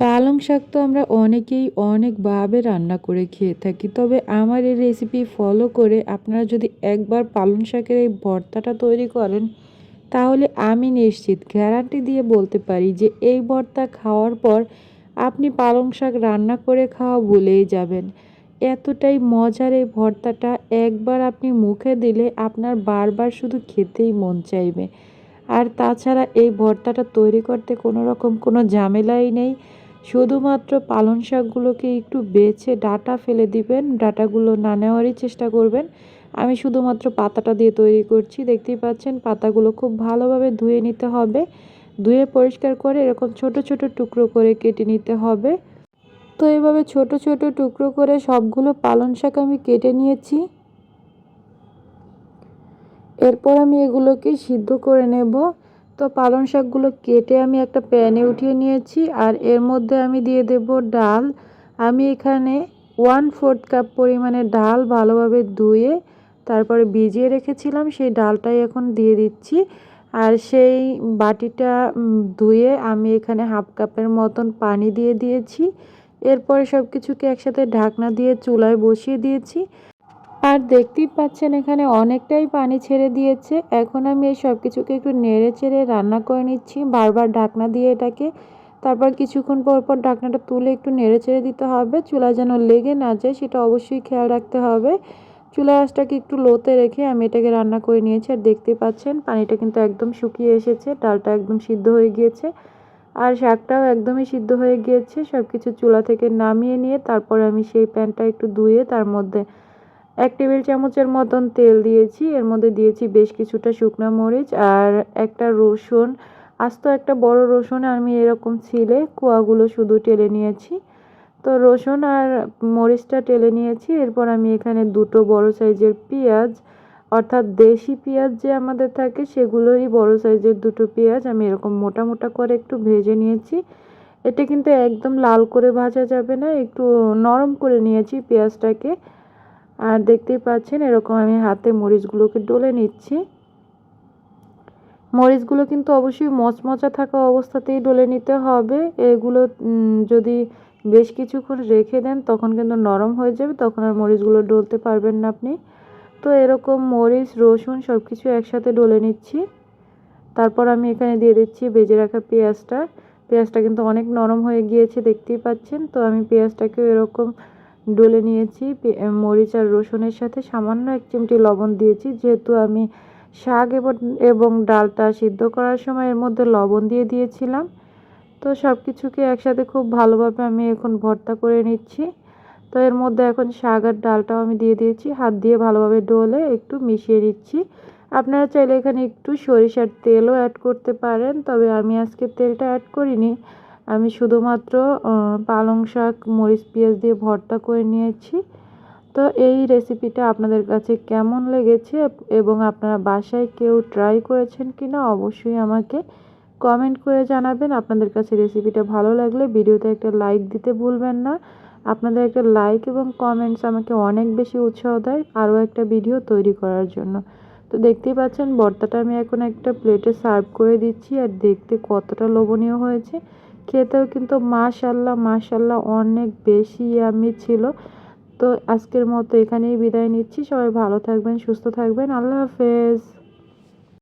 পালং শাক তো আমরা অনেকেই অনেকভাবে রান্না করে খেয়ে থাকি। তবে আমার এই রেসিপি ফলো করে আপনারা যদি একবার পালং শাকের এই ভর্তাটা তৈরি করেন, তাহলে আমি নিশ্চিত গ্যারান্টি দিয়ে বলতে পারি যে এই ভর্তা খাওয়ার পর আপনি পালং শাক রান্না করে খাওয়া ভুলেই যাবেন। এতটাই মজার এই ভর্তাটা একবার আপনি মুখে দিলে আপনার বারবার শুধু খেতেই মন চাইবে। আর তাছাড়া এই ভর্তাটা তৈরি করতে কোনো রকম কোনো ঝামেলাই নেই। শুধুমাত্র পালং শাকগুলোকে একটু বেছে ডাটা ফেলে দিবেন, ডাটাগুলো না নেওয়ারই চেষ্টা করবেন। আমি শুধুমাত্র পাতাটা দিয়ে তৈরি করছি, দেখতেই পাচ্ছেন পাতাগুলো খুব ভালোভাবে ধুয়ে নিতে হবে। ধুয়ে পরিষ্কার করে এরকম ছোট ছোট টুকরো করে কেটে নিতে হবে। তো এভাবে ছোট ছোট টুকরো করে সবগুলো পালং শাক আমি কেটে নিয়েছি। এরপর আমি এগুলোকে সিদ্ধ করে নেব। তো পালং শাকগুলো কেটে আমি একটা প্যানে উঠিয়ে নিয়েছি আর এর মধ্যে আমি দিয়ে দেব ডাল। আমি এখানে ওয়ান ফোর্থ কাপ পরিমাণে ডাল ভালোভাবে ধুয়ে তারপরে ভিজিয়ে রেখেছিলাম, সেই ডালটাই এখন দিয়ে দিচ্ছি। আর সেই বাটিটা ধুয়ে আমি এখানে হাফ কাপের মতন পানি দিয়ে দিয়েছি। এরপরে সব কিছুকে একসাথে ঢাকনা দিয়ে চুলায় বসিয়ে দিয়েছি। আর দেখতেই পাচ্ছেন এখানে অনেকটাই পানি ছেড়ে দিয়েছে। এখন আমি এই সব কিছুকে একটু নেড়ে চেড়ে রান্না করে নিচ্ছি। বারবার ঢাকনা দিয়ে এটাকে তারপর কিছুক্ষণ পর পর ঢাকনাটা তুলে একটু নেড়ে চেড়ে দিতে হবে। চুলা যেন লেগে না যায় সেটা অবশ্যই খেয়াল রাখতে হবে। চুলা আঁচটাকে একটু লোতে রেখে আমি এটাকে রান্না করে নিয়েছি আর দেখতে পাচ্ছেন পানিটা কিন্তু একদম শুকিয়ে এসেছে, ডালটা একদম সিদ্ধ হয়ে গিয়েছে। আর শাকটাও একদমই সিদ্ধ হয়ে গিয়েছে। সব কিছু চুলা থেকে নামিয়ে নিয়ে তারপরে আমি সেই প্যানটা একটু ধুয়ে তার মধ্যে এক টেবিল চামচের মতন তেল দিয়েছি। এর মধ্যে দিয়েছি বেশ কিছুটা শুকনো মরিচ আর একটা রসুন। আস্ত একটা বড় রসুন আমি এরকম ছিলে কুয়াগুলো শুধু টেলে নিয়েছি। তো রসুন আর মরিচটা টেলে নিয়েছি। এরপর আমি এখানে দুটো বড় সাইজের পেঁয়াজ, অর্থাৎ দেশি পেঁয়াজ যে আমাদের থাকে সেগুলোরই বড় সাইজের দুটো পেঁয়াজ আমি এরকম মোটা মোটা করে একটু ভেজে নিয়েছি। এটা কিন্তু একদম লাল করে ভাজা যাবে না, একটু নরম করে নিয়েছি পেঁয়াজটাকে। আর দেখতেই পাচ্ছেন এরকম আমি হাতে মরিচগুলোকে ডলে নিচ্ছি। মরিচগুলো কিন্তু অবশ্যই মচমচা থাকা অবস্থাতেই ডলে নিতে হবে। এগুলো যদি বেশ কিছুক্ষণ রেখে দেন তখন কিন্তু নরম হয়ে যাবে, তখন আর মরিচগুলো ডলতে পারবেন না আপনি। তো এরকম মরিচ, রসুন সব কিছু একসাথে ডলে নিচ্ছি। তারপর আমি এখানে দিয়ে দিচ্ছি বেজে রাখা পেঁয়াজটা। পেঁয়াজটা কিন্তু অনেক নরম হয়ে গিয়েছে, দেখতেই পাচ্ছেন। তো আমি পেঁয়াজটাকেও এরকম ডলে নিয়েছি মরিচ আর রসুনের সাথে সামান্য এক চিমটি লবণ দিয়েছি। যেহেতু আমি শাক এবং এবং ডালটা সিদ্ধ করার সময় এর মধ্যে লবণ দিয়ে দিয়েছিলাম, তো সব কিছুকে একসাথে খুব ভালোভাবে আমি এখন ভর্তা করে নিচ্ছি। তো এর মধ্যে এখন শাক আর ডালটাও আমি দিয়ে দিয়েছি। হাত দিয়ে ভালোভাবে ডলে একটু মিশিয়ে নিচ্ছি। আপনারা চাইলে এখানে একটু সরিষার তেলও অ্যাড করতে পারেন, তবে আমি আজকে তেলটা অ্যাড করিনি। আমি শুধুমাত্র পালং শাক, মরিচ, পেঁয়াজ দিয়ে ভর্তা করে নিয়েছি। তো এই রেসিপিটা আপনাদের কাছে কেমন লেগেছে এবং আপনারা বাসায় কেউ ট্রাই করেছেন কি না অবশ্যই আমাকে কমেন্ট করে জানাবেন। আপনাদের কাছে রেসিপিটা ভালো লাগলে ভিডিওতে একটা লাইক দিতে ভুলবেন না। আপনাদের একটা লাইক এবং কমেন্টস আমাকে অনেক বেশি উৎসাহ দেয় আরও একটা ভিডিও তৈরি করার জন্য। তো দেখতেই পাচ্ছেন, ভর্তাটা আমি এখন একটা প্লেটে সার্ভ করে দিচ্ছি আর দেখতে কতটা লোভনীয় হয়েছে। খেতেও কিন্তু মাশাল্লাহ মাশাল্লাহ অনেক বেশি আমি ছিল। তো আজকের মতো এখানেই বিদায় নিচ্ছি। সবাই ভালো থাকবেন, সুস্থ থাকবেন। আল্লাহ হাফেজ।